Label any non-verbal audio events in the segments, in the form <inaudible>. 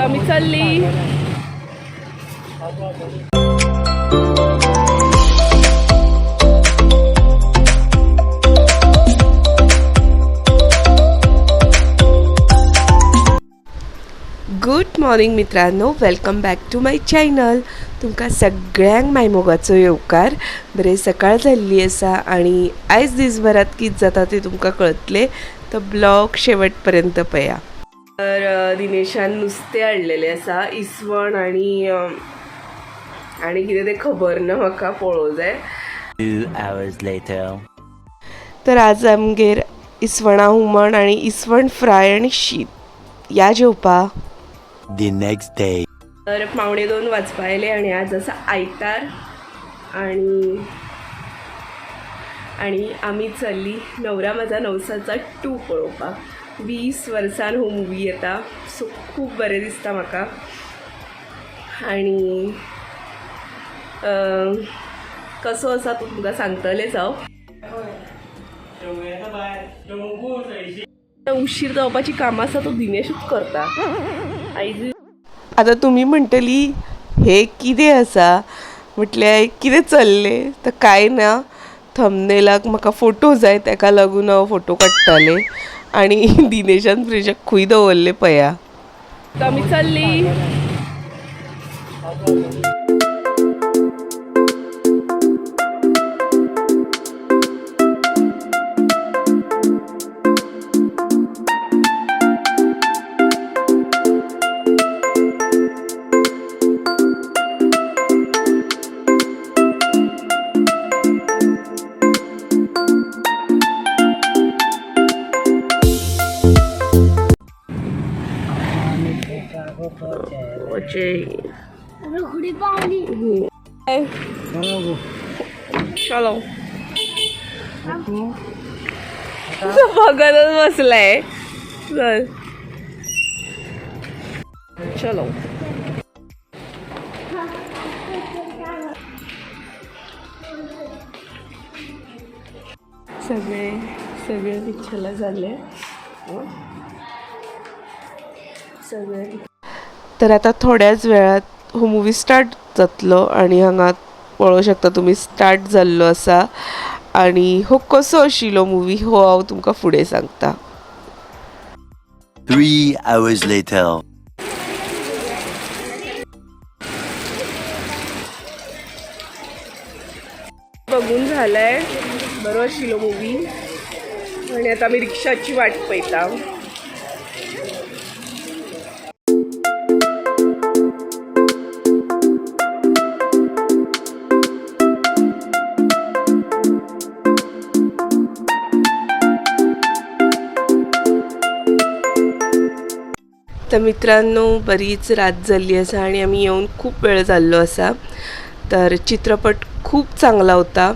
आम्ही चालली. Good morning मित्रांनो. Welcome back to my channel तुमकां सगळ्यांक मायमोगाचो येवकार बरें सकाळ जाल्ली आसा आनी आयज दिसभरात कितें जाता तें तुमकां कळटलें तर ब्लॉग शेवट पर्यंत पळया तर दिनेशान नुस्तें हाडलेलें आसा इसवण आनी अ, आनी कितें तें खबर ना म्हाका पळोवं जाय. तर आज आमगेर इसवणां हुमण आनी इसवण फ्राय आनी शीत या जेवपा The next day. तर पावणे दोन वाजपा आयले आणि आज असा आयतार आणि आणि आमी चल्ली नवरा माझा नवसाचा टू पळोवपाक वीस वर्सान हो मुवी येता. सो खूब बरें दिसता म्हाका आनी कसो आसा तो तुमकां सांगतलेंच हांव? उशीर जावपाची कामां आसा तो दिनेशूच करता. आयज आतां तुमी म्हणटली हे कितें आसा? म्हटल्यार कितें चल्लें? तर कांय ना थंबनेलाक म्हाका फोटो जाय ताका लागून हांव फोटो काडटालें. आणि <laughs> दिनेशान फ्रिजाक खुई दवरले पया. आम्ही चालली. चलो. बघतच बसलाय. चल. चलो. सगळे सगळे पिक्चरला झाले सगळे तर आता थोड्याच वेळात हो मुवी स्टार्ट जातलो आणि हांगा पळोवं शकता तुमी स्टार्ट जाल्लो आसा आणि हो कसो आशिल्लो मुवी हो हांव तुमकां फुडें सांगता. Three hours later. बघून झालाय. बरो आशिल्लो मुवी आणि आता आमी रिक्षाची वाट पळयता तर मित्रांनो बरीच रात झाली असा आणि आम्ही येऊन खूप वेळ झालो असा. तर चित्रपट खूप चांगला होता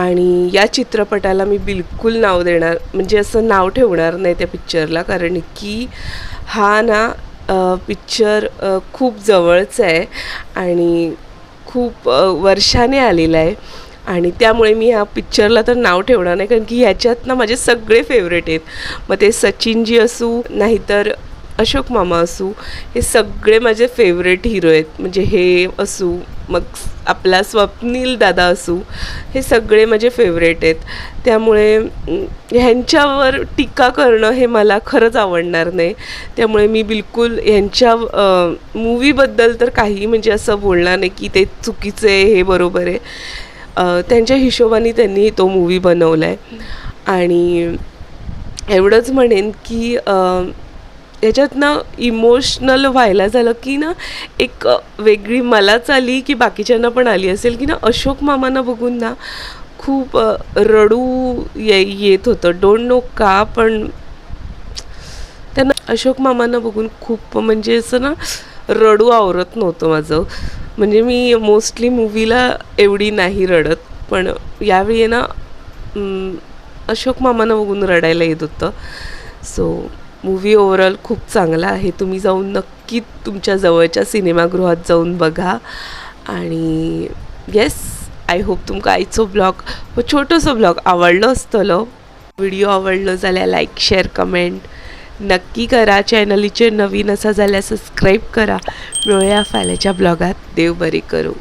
आणि या चित्रपटाला मी बिलकुल नाव देणार म्हणजे असं नाव ठेवणार नाही त्या पिक्चरला कारण की हा ना पिक्चर खूप जवळचा आहे आणि खूप वर्षाने आलेला आहे आणि त्यामुळे मी ह्या पिक्चरला तर नाव ठेवणार नाही कारण की ह्याच्यात ना माझे सगळे फेवरेट आहेत. मग ते सचिनजी असू नाहीतर अशोक मामा असू हे सगळे माझे फेवरेट हिरो आहेत. म्हणजे हे असू मग आपला स्वप्नील दादा असू हे सगळे माझे फेवरेट आहेत. त्यामुळे ह्यांच्यावर टीका करणं हे मला खरंच आवडणार नाही. त्यामुळे मी बिलकुल ह्यांच्या मूवीबद्दल तर काही म्हणजे असं बोलणार नाही की ते चुकीचं आहे हे बरोबर आहे. त्यांच्या हिशोबाने त्यांनी तो मूवी बनवला आहे आणि एवढंच म्हणेन की याच्यातनं इमोशनल व्हायला झालं की ना एक वेगळी मलाच आली की बाकीच्यांना पण आली असेल की ना अशोक मामांना बघून ना खूप रडू ये येत होतं. डोंट नो का पण त्यांना अशोक मामांना बघून खूप म्हणजे असं ना रडू आवरत नव्हतं माझं. म्हणजे मी मोस्टली मूवीला एवढी नाही रडत पण यावेळी ना अशोक मामांना बघून रडायला येत होतं. सो मूवी ओव्हरऑल खूप चांगला आहे. तुम्ही जाऊन नक्की तुमच्या जवळच्या सिनेमागृहात जाऊन बघा. आणि येस आय होप तुमकां आयचो ब्लॉग हो छोटोसो ब्लॉग आवडलो आसतलो व्हिडिओ आवडलो जाल्यार लायक शेअर कमेंट नक्की करा. चॅनलीचे नवीन असा जाल्यार सबस्क्राईब करा. मिळूया फाल्याच्या ब्लॉगात देव बरे करू.